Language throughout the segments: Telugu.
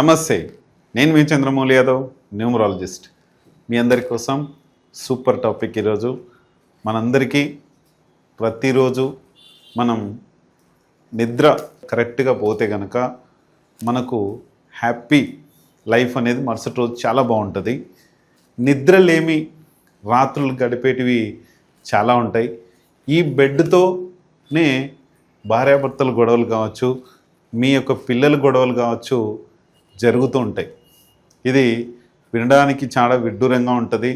నమస్తే నేను మీ చంద్రమౌళి యాదవ్ న్యూమరాలజిస్ట్. మీ అందరి కోసం సూపర్ టాపిక్ ఈరోజు. మనందరికీ ప్రతిరోజు మనం నిద్ర కరెక్ట్గా పోతే కనుక మనకు హ్యాపీ లైఫ్ అనేది మరుసటి రోజు చాలా బాగుంటుంది. నిద్రలేమి రాత్రులు గడిపేటివి చాలా ఉంటాయి. ఈ బెడ్తోనే భార్యాభర్తల గొడవలు కావచ్చు మీ యొక్క పిల్లల గొడవలు కావచ్చు జరుగుతూ ఉంటాయి. ఇది వినడానికి చాలా విడ్డూరంగా ఉంటుంది.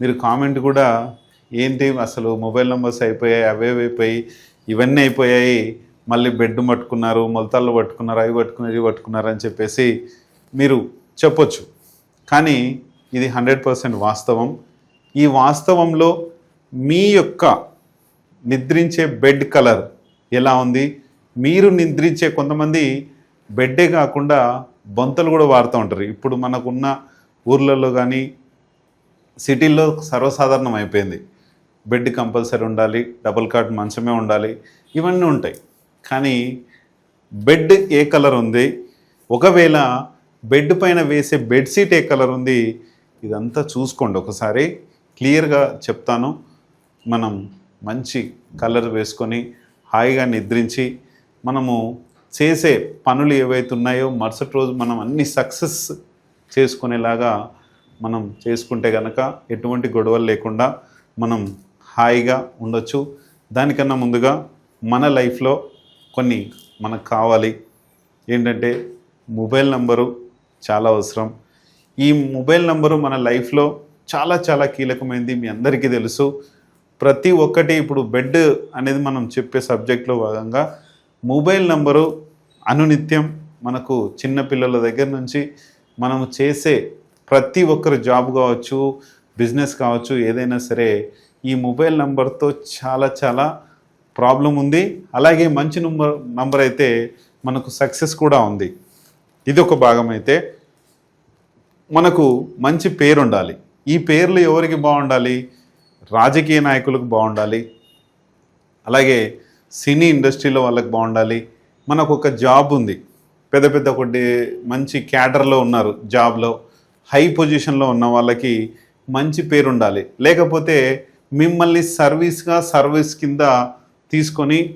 మీరు కామెంట్ కూడా ఏంటి అసలు మొబైల్ నెంబర్స్ అయిపోయాయి అవే అయిపోయి ఇవన్నీ అయిపోయాయి మళ్ళీ బెడ్ పట్టుకున్నారు మొలతాళ్ళు పట్టుకున్నారు అవి పట్టుకున్నారు ఇవి పట్టుకున్నారు అని చెప్పేసి మీరు చెప్పొచ్చు. కానీ ఇది హండ్రెడ్ పర్సెంట్ వాస్తవం. ఈ వాస్తవంలో మీ యొక్క నిద్రించే బెడ్ కలర్ ఎలా ఉంది? మీరు నిద్రించే కొంతమంది బెడ్డే కాకుండా బొంతలు కూడా వాడుతూ ఉంటారు. ఇప్పుడు మనకున్న ఊర్లలో కానీ సిటీల్లో సర్వసాధారణం అయిపోయింది. బెడ్ కంపల్సరీ ఉండాలి డబుల్ కాట్ మంచమే ఉండాలి ఇవన్నీ ఉంటాయి. కానీ బెడ్ ఏ కలర్ ఉంది? ఒకవేళ బెడ్ పైన వేసే బెడ్షీట్ ఏ కలర్ ఉంది? ఇదంతా చూసుకోండి. ఒకసారి క్లియర్గా చెప్తాను. మనం మంచి కలర్ వేసుకొని హాయిగా నిద్రించి మనము చేసే పనులు ఏవైతే ఉన్నాయో మరుసటి రోజు మనం అన్ని సక్సెస్ చేసుకునేలాగా మనం చేసుకుంటే కనుక ఎటువంటి గొడవలు లేకుండా మనం హాయిగా ఉండొచ్చు. దానికన్నా ముందుగా మన లైఫ్లో కొన్ని మనకు కావాలి. ఏంటంటే మొబైల్ నంబరు చాలా అవసరం. ఈ మొబైల్ నంబరు మన లైఫ్లో చాలా చాలా కీలకమైంది మీ అందరికీ తెలుసు. ప్రతి ఒక్కటి ఇప్పుడు బెడ్ అనేది మనం చెప్పే సబ్జెక్ట్లో భాగంగా మొబైల్ నంబరు అనునిత్యం మనకు చిన్న పిల్లల దగ్గర నుంచి మనము చేసే ప్రతి ఒక్కరు జాబ్ కావచ్చు బిజినెస్ కావచ్చు ఏదైనా సరే ఈ మొబైల్ నంబర్తో చాలా చాలా ప్రాబ్లం ఉంది. అలాగే మంచి నంబర్ నంబర్ అయితే మనకు సక్సెస్ కూడా ఉంది. ఇది ఒక భాగం అయితే మనకు మంచి పేరు ఉండాలి. ఈ పేర్లు ఎవరికి బాగుండాలి? రాజకీయ నాయకులకు బాగుండాలి. అలాగే సినీ ఇండస్ట్రీలో వాళ్ళకి బాగుండాలి. మనకు ఒక జాబ్ ఉంది. పెద్ద పెద్ద కొన్ని మంచి క్యాడర్లో ఉన్నారు. జాబ్లో హై పొజిషన్లో ఉన్న వాళ్ళకి మంచి పేరు ఉండాలి లేకపోతే మిమ్మల్ని సర్వీస్గా సర్వీస్ కింద తీసుకొని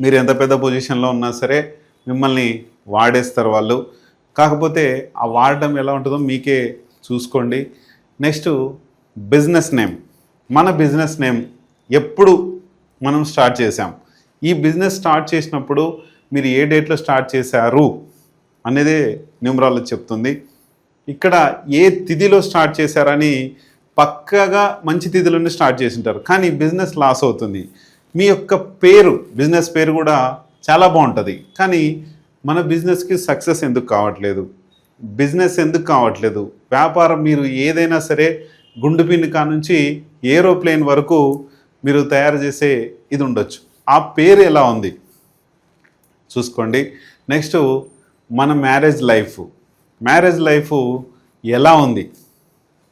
మీరు ఎంత పెద్ద పొజిషన్లో ఉన్నా సరే మిమ్మల్ని వాడేస్తారు వాళ్ళు. కాకపోతే ఆ వాడడం ఎలా ఉంటుందో మీకే చూసుకోండి. Next business name. మన బిజినెస్ నేమ్ ఎప్పుడు మనం స్టార్ట్ చేసాం ఈ బిజినెస్ స్టార్ట్ చేసినప్పుడు మీరు ఏ డేట్లో స్టార్ట్ చేశారు అనేదే న్యూమరాలజీ చెప్తుంది. ఇక్కడ ఏ తిథిలో స్టార్ట్ చేశారని పక్కగా మంచి తిథిలోనే స్టార్ట్ చేసింటారు. కానీ బిజినెస్ లాస్ అవుతుంది. మీ యొక్క పేరు బిజినెస్ పేరు కూడా చాలా బాగుంటుంది. కానీ మన బిజినెస్కి సక్సెస్ ఎందుకు కావట్లేదు? బిజినెస్ ఎందుకు కావట్లేదు? వ్యాపారం మీరు ఏదైనా సరే గుండు పిన్ను కా నుంచి ఏరోప్లేన్ వరకు మీరు తయారు చేసే ఇది ఉండొచ్చు. ఆ పేరు ఎలా ఉంది? చూసుకోండి. నెక్స్ట్ మన మ్యారేజ్ లైఫ్. మ్యారేజ్ లైఫ్ ఎలా ఉంది?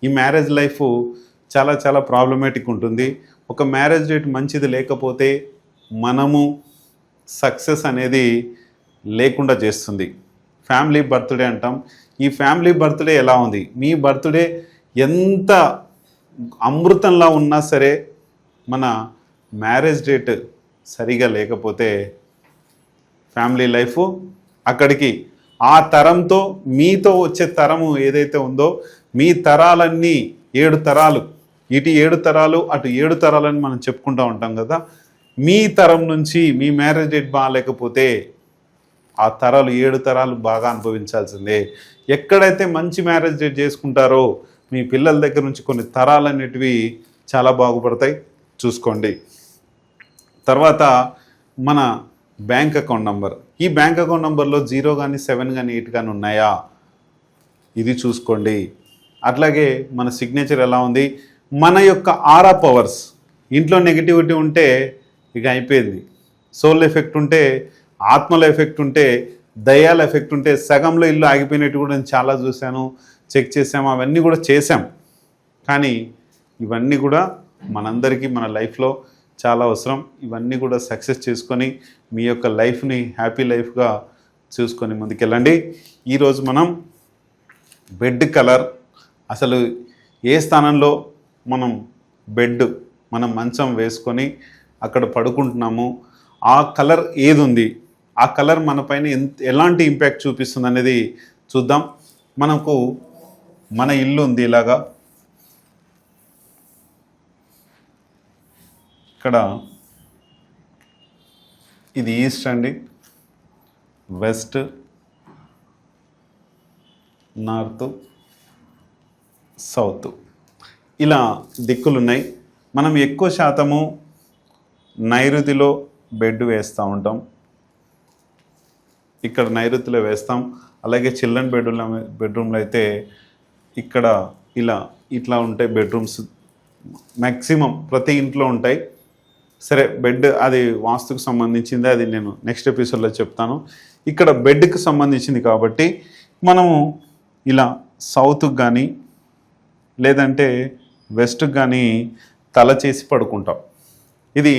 ఈ మ్యారేజ్ లైఫ్ చాలా చాలా ప్రాబ్లమేటిక్ ఉంటుంది. ఒక మ్యారేజ్ డేట్ మంచిది లేకపోతే మనము సక్సెస్ అనేది లేకుండా చేస్తుంది. ఫ్యామిలీ బర్త్డే అంటాం. ఈ ఫ్యామిలీ బర్త్డే ఎలా ఉంది? మీ బర్త్డే ఎంత అమృతంలా ఉన్నా సరే మన మ్యారేజ్ డేట్ సరిగా లేకపోతే ఫ్యామిలీ లైఫ్ అక్కడికి. ఆ తరంతో మీతో వచ్చే తరము ఏదైతే ఉందో మీ తరాలన్నీ ఏడు తరాలు. ఇటు ఏడు తరాలు అటు ఏడు తరాలని మనం చెప్పుకుంటూ ఉంటాం కదా. మీ తరం నుంచి మీ మ్యారేజ్ డేట్ బాగాలేకపోతే ఆ తరాలు ఏడు తరాలు బాగా అనుభవించాల్సిందే. ఎక్కడైతే మంచి మ్యారేజ్ డేట్ చేసుకుంటారో మీ పిల్లల దగ్గర నుంచి కొన్ని తరాలు అనేటివి చాలా బాగుపడతాయి. చూసుకోండి. తర్వాత మన బ్యాంక్ అకౌంట్ నంబర్. ఈ బ్యాంక్ అకౌంట్ నంబర్లో జీరో కానీ సెవెన్ కానీ ఎయిట్ కానీ ఉన్నాయా? ఇది చూసుకోండి. అట్లాగే మన సిగ్నేచర్ ఎలా ఉంది? మన యొక్క ఆరా పవర్స్ ఇంట్లో నెగిటివిటీ ఉంటే ఇక అయిపోయింది. సోల్ ఎఫెక్ట్ ఉంటే ఆత్మల ఎఫెక్ట్ ఉంటే దయాల ఎఫెక్ట్ ఉంటే సగంలో ఇల్లు ఆగిపోయినట్టు కూడా నేను చాలా చూశాను. చెక్ చేసాము అవన్నీ కూడా చేశాం. కానీ ఇవన్నీ కూడా మనందరికీ మన లైఫ్లో చాలా అవసరం. ఇవన్నీ కూడా సక్సెస్ చేసుకొని మీ యొక్క లైఫ్ని హ్యాపీ లైఫ్గా చూసుకొని ముందుకెళ్ళండి. ఈరోజు మనం బెడ్ కలర్ అసలు ఏ స్థానంలో మనం బెడ్ మనం మంచం వేసుకొని అక్కడ పడుకుంటున్నాము ఆ కలర్ ఏది ఉంది ఆ కలర్ మన పైన ఎంత ఎలాంటి ఇంపాక్ట్ చూపిస్తుంది అనేది చూద్దాం. మనకు మన ఇల్లు ఉంది ఇలాగా. ఇక్కడ ఇది ఈస్ట్ అండి వెస్ట్ నార్త్ సౌత్. ఇలా దిక్కులు ఉన్నాయి మనం ఎక్కువ శాతము నైరుతిలో బెడ్ వేస్తూ ఉంటాం. ఇక్కడ నైరుతిలో వేస్తాం. అలాగే చిల్డ్రన్ బెడ్రూమ్లో బెడ్రూమ్లో అయితే ఇక్కడ ఇలా ఇట్లా ఉంటాయి బెడ్రూమ్స్ మ్యాక్సిమం ప్రతి ఇంట్లో ఉంటాయి. సరే బెడ్ అది వాస్తుకు సంబంధించింది అది నేను నెక్స్ట్ ఎపిసోడ్లో చెప్తాను. ఇక్కడ బెడ్కి సంబంధించింది కాబట్టి మనము ఇలా సౌత్కి కానీ లేదంటే వెస్ట్కి కానీ తల చేసి పడుకుంటాం. ఇది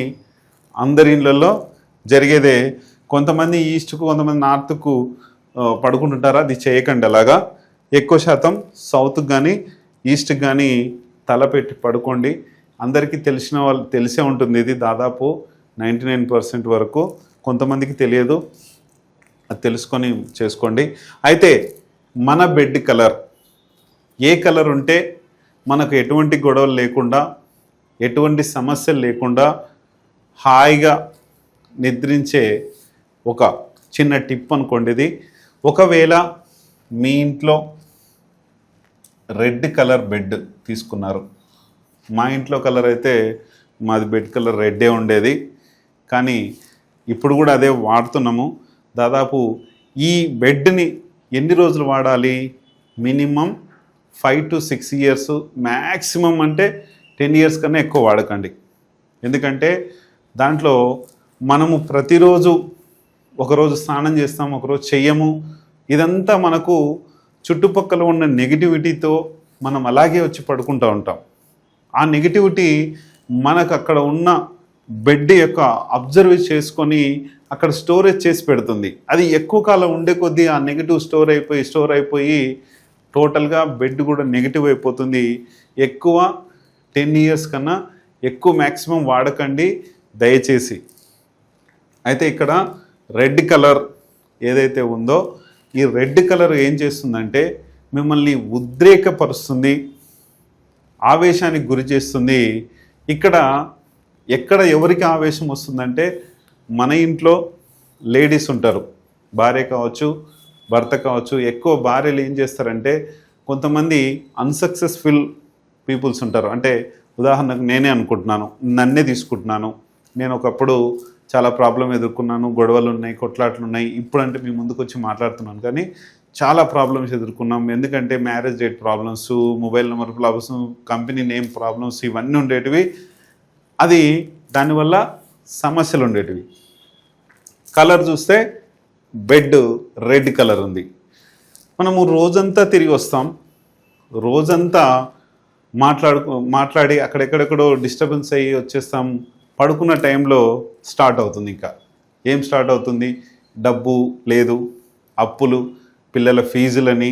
అందరి ఇళ్ళల్లో జరిగేదే. కొంతమంది ఈస్ట్కు కొంతమంది నార్త్కు పడుకుంటుంటారా. అది చేయకండి అలాగా. ఎక్కువ శాతం సౌత్కి కానీ ఈస్ట్కి కానీ తల పెట్టి పడుకోండి. అందరికీ తెలిసిన వాళ్ళు తెలిసే ఉంటుంది. ఇది దాదాపు నైంటీ నైన్ పర్సెంట్ వరకు కొంతమందికి తెలియదు. అది తెలుసుకొని చేసుకోండి. అయితే మన బెడ్ కలర్ ఏ కలర్ ఉంటే మనకు ఎటువంటి గొడవలు లేకుండా ఎటువంటి సమస్యలు లేకుండా హాయిగా నిద్రించే ఒక చిన్న టిప్ అనుకోండి ఇది. ఒకవేళ మీ ఇంట్లో రెడ్ కలర్ బెడ్ తీసుకున్నారు. మా ఇంట్లో కలర్ అయితే మాది బెడ్ కలర్ రెడ్డే ఉండేది. కానీ ఇప్పుడు కూడా అదే వాడుతున్నాము. దాదాపు ఈ బెడ్ని ఎన్ని రోజులు వాడాలి? Minimum five to six years. Maximum అంటే టెన్ ఇయర్స్ కన్నా ఎక్కువ వాడకండి. ఎందుకంటే దాంట్లో మనము ప్రతిరోజు ఒకరోజు స్నానం చేస్తాం ఒకరోజు చెయ్యము. ఇదంతా మనకు చుట్టుపక్కల ఉన్న నెగిటివిటీతో మనం అలాగే వచ్చి పడుకుంటూ ఉంటాం. ఆ నెగిటివిటీ మనకు అక్కడ ఉన్న బెడ్ యొక్క అబ్జర్వ్ చేసుకొని అక్కడ స్టోరేజ్ చేసి పెడుతుంది. అది ఎక్కువ కాలం ఉండే కొద్దీ ఆ నెగిటివ్ స్టోర్ అయిపోయి స్టోర్ అయిపోయి టోటల్గా బెడ్ కూడా నెగిటివ్ అయిపోతుంది. ఎక్కువ టెన్ ఇయర్స్ కన్నా ఎక్కువ మ్యాక్సిమం వాడకండి దయచేసి. అయితే ఇక్కడ రెడ్ కలర్ ఏదైతే ఉందో ఈ రెడ్ కలర్ ఏం చేస్తుందంటే మిమ్మల్ని ఉద్రేకపరుస్తుంది. ఆవేశానికి గురి చేస్తుంది. ఇక్కడ ఎక్కడ ఎవరికి ఆవేశం వస్తుందంటే మన ఇంట్లో లేడీస్ ఉంటారు. భార్య కావచ్చు భర్త కావచ్చు ఎక్కువ భార్యలు ఏం చేస్తారంటే కొంతమంది అన్సక్సెస్ఫుల్ పీపుల్స్ ఉంటారు. అంటే ఉదాహరణకు నేనే అనుకుంటున్నాను నన్నే తీసుకుంటున్నాను. నేను ఒకప్పుడు చాలా ప్రాబ్లం ఎదుర్కొన్నాను గొడవలు ఉన్నాయి కొట్లాట్లు ఉన్నాయి. ఇప్పుడంటే మీ ముందుకు వచ్చి మాట్లాడుతున్నాను. కానీ చాలా ప్రాబ్లమ్స్ ఎదుర్కొన్నాం. ఎందుకంటే marriage date problems mobile number problems company name problems ఇవన్నీ ఉండేటివి. అది దానివల్ల సమస్యలు ఉండేటివి. కలర్ చూస్తే బెడ్ రెడ్ కలర్ ఉంది. మనము రోజంతా తిరిగి వస్తాం. రోజంతా మాట్లాడుకో మాట్లాడి అక్కడెక్కడెక్కడో డిస్టర్బెన్స్ అయ్యి వచ్చేస్తాం. పడుకున్న టైంలో స్టార్ట్ అవుతుంది ఇంకా. ఏం స్టార్ట్ అవుతుంది? డబ్బు లేదు అప్పులు పిల్లల ఫీజులని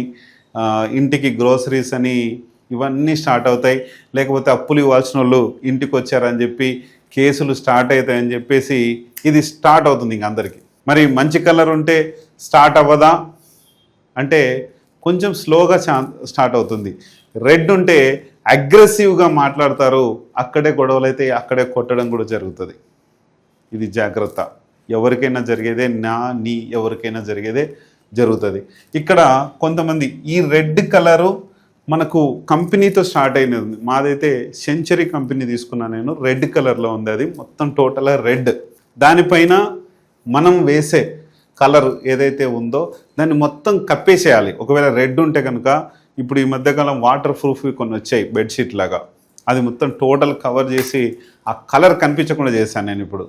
ఇంటికి గ్రోసరీస్ అని ఇవన్నీ స్టార్ట్ అవుతాయి. లేకపోతే అప్పులు ఇవ్వాల్సిన వాళ్ళు ఇంటికి వచ్చారని చెప్పి కేసులు స్టార్ట్ అవుతాయని చెప్పేసి ఇది స్టార్ట్ అవుతుంది ఇంక అందరికీ. మరి మంచి కలర్ ఉంటే స్టార్ట్ అవ్వదా? అంటే కొంచెం స్లోగా స్టార్ట్ అవుతుంది. రెడ్ ఉంటే అగ్రెసివ్గా మాట్లాడతారు. అక్కడే గొడవలు అయితే అక్కడే కొట్టడం కూడా జరుగుతుంది. ఇది జాగ్రత్త. ఎవరికైనా జరిగేదే నా నీ ఎవరికైనా జరిగేదే జరుగుతుంది. ఇక్కడ కొంతమంది ఈ రెడ్ కలరు మనకు కంపెనీతో స్టార్ట్ అయినది ఉంది. మాదైతే సెంచరీ కంపెనీ తీసుకున్నా నేను రెడ్ కలర్లో ఉంది అది. మొత్తం టోటల్ రెడ్. దానిపైన మనం వేసే కలర్ ఏదైతే ఉందో దాన్ని మొత్తం కప్పేసేయాలి. ఒకవేళ రెడ్ ఉంటే కనుక ఇప్పుడు ఈ మధ్యకాలం వాటర్ ప్రూఫ్ కొన్ని వచ్చాయి బెడ్షీట్ లాగా. అది మొత్తం టోటల్ కవర్ చేసి ఆ కలర్ కనిపించకుండా చేశాను నేను ఇప్పుడు.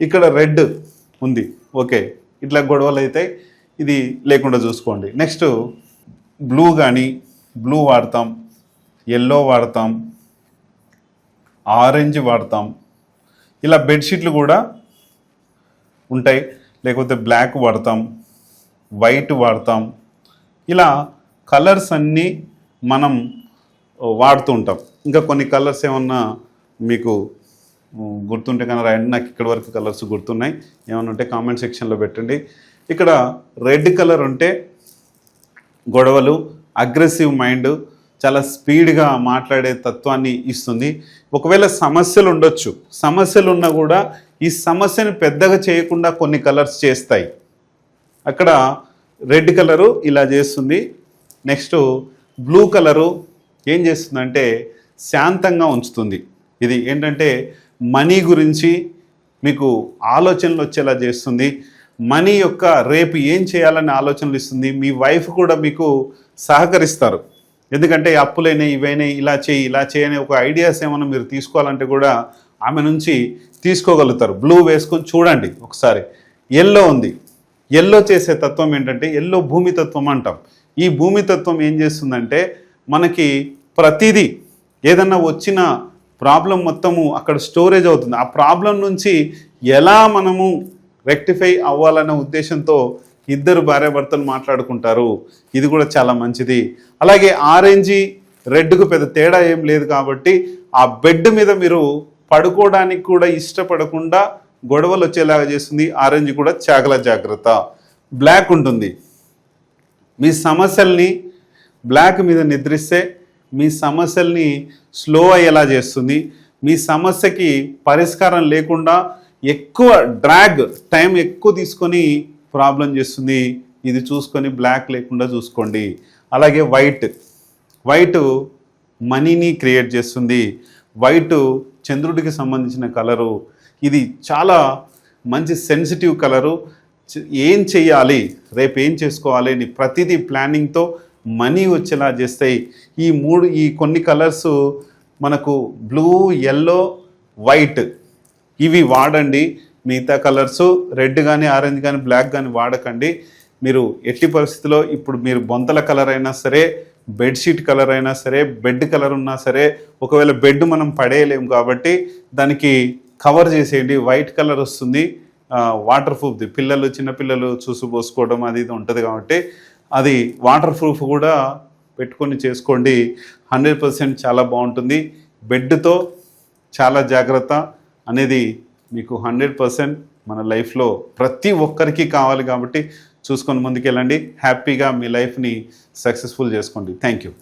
ఇక్కడ రెడ్ ఉంది. ఓకే. ఇట్లా గొడవలు అయితే ఇది లేకుండా చూసుకోండి. నెక్స్ట్ బ్లూ కానీ బ్లూ వాడతాం ఎల్లో వాడతాం ఆరెంజ్ వాడతాం. ఇలా బెడ్షీట్లు కూడా ఉంటాయి. లేకపోతే బ్లాక్ వాడతాం వైట్ వాడతాం. ఇలా కలర్స్ అన్నీ మనం uh, వాడుతూ ఉంటాం. ఇంకా కొన్ని కలర్స్ ఏమన్నా మీకు uh, గుర్తుంటే కనుక రాయండి. నాకు ఇక్కడి వరకు కలర్స్ గుర్తున్నాయి. ఏమన్నా ఉంటే కామెంట్ సెక్షన్లో పెట్టండి. ఇక్కడ రెడ్ కలర్ ఉంటే గొడవలు అగ్రెసివ్ మైండ్ చాలా స్పీడ్గా మాట్లాడే తత్వాన్ని ఇస్తుంది. ఒకవేళ సమస్యలు ఉండొచ్చు. సమస్యలు ఉన్నా కూడా ఈ సమస్యను పెద్దగా చేయకుండా కొన్ని కలర్స్ చేస్తాయి. అక్కడ రెడ్ కలరు ఇలా చేస్తుంది. నెక్స్ట్ బ్లూ కలరు ఏం చేస్తుందంటే శాంతంగా ఉంచుతుంది. ఇది ఏంటంటే మనీ గురించి మీకు ఆలోచనలు వచ్చేలా చేస్తుంది. మనీ యొక్క రేపు ఏం చేయాలని ఆలోచనలు ఇస్తుంది. మీ వైఫ్ కూడా మీకు సహకరిస్తారు. ఎందుకంటే అప్పులైనా ఇవైనా ఇలా చేయి ఇలా చేయని ఒక ఐడియాస్ ఏమైనా మీరు తీసుకోవాలంటే కూడా ఆమె నుంచి తీసుకోగలుగుతారు. బ్లూ వేసుకొని చూడండి ఒకసారి. ఎల్లో ఉంది. ఎల్లో చేసే తత్వం ఏంటంటే ఎల్లో భూమితత్వం అంటాం. ఈ భూమి తత్వం ఏం చేస్తుందంటే మనకి ప్రతిదీ ఏదన్నా వచ్చిన ప్రాబ్లం మొత్తము అక్కడ స్టోరేజ్ అవుతుంది. ఆ ప్రాబ్లం నుంచి ఎలా మనము రెక్టిఫై అవ్వాలనే ఉద్దేశంతో ఇద్దరు భార్యాభర్తలు మాట్లాడుకుంటారు. ఇది కూడా చాలా మంచిది. అలాగే ఆరెంజీ రెడ్కు పెద్ద తేడా ఏం లేదు కాబట్టి ఆ బెడ్ మీద మీరు పడుకోవడానికి కూడా ఇష్టపడకుండా గొడవలు వచ్చేలాగా చేస్తుంది. ఆరెంజ్ కూడా చాకల జాగ్రత్త. బ్లాక్ ఉంటుంది. మీ సమస్యల్ని బ్లాక్ మీద నిద్రిస్తే మీ సమస్యల్ని స్లో అయ్యేలా చేస్తుంది. మీ సమస్యకి పరిష్కారం లేకుండా ఎక్కువ డ్రాగ్ టైం ఎక్కువ తీసుకొని ప్రాబ్లం చేస్తుంది. ఇది చూసుకొని బ్లాక్ లేకుండా చూసుకోండి. అలాగే వైట్. వైట్ మనీని క్రియేట్ చేస్తుంది. వైట్ చంద్రుడికి సంబంధించిన కలరు. ఇది చాలా మంచి సెన్సిటివ్ కలరు. ఏం చేయాలి రేపు ఏం చేసుకోవాలి? అని ప్రతిదీ ప్లానింగ్తో మనీ వచ్చేలా చేస్తాయి. ఈ మూడు ఈ కొన్ని కలర్స్ మనకు బ్లూ ఎల్లో వైట్ ఇవి వాడండి. మిగతా కలర్స్ రెడ్ కానీ ఆరెంజ్ కానీ బ్లాక్ కానీ వాడకండి. మీరు ఎట్టి పరిస్థితిలో ఇప్పుడు మీరు బొంతల కలర్ అయినా సరే బెడ్షీట్ కలర్ అయినా సరే బెడ్ కలర్ ఉన్నా సరే ఒకవేళ బెడ్ మనం పడేయలేము కాబట్టి దానికి కవర్ చేసేయండి. వైట్ కలర్ వస్తుంది. వాటర్ ప్రూఫ్ది. పిల్లలు చిన్నపిల్లలు చూసి పోసుకోవడం అది ఇది ఉంటుంది కాబట్టి అది వాటర్ ప్రూఫ్ కూడా పెట్టుకొని చేసుకోండి. హండ్రెడ్ పర్సెంట్ చాలా బాగుంటుంది. బెడ్తో చాలా జాగ్రత్త. అనేది మీకు హండ్రెడ్ పర్సెంట్ మన లైఫ్లో ప్రతి ఒక్కరికి కావాలి కాబట్టి చూసుకొని ముందుకెళ్ళండి. హ్యాపీగా మీ లైఫ్ని సక్సెస్ఫుల్ చేసుకోండి. Thank you.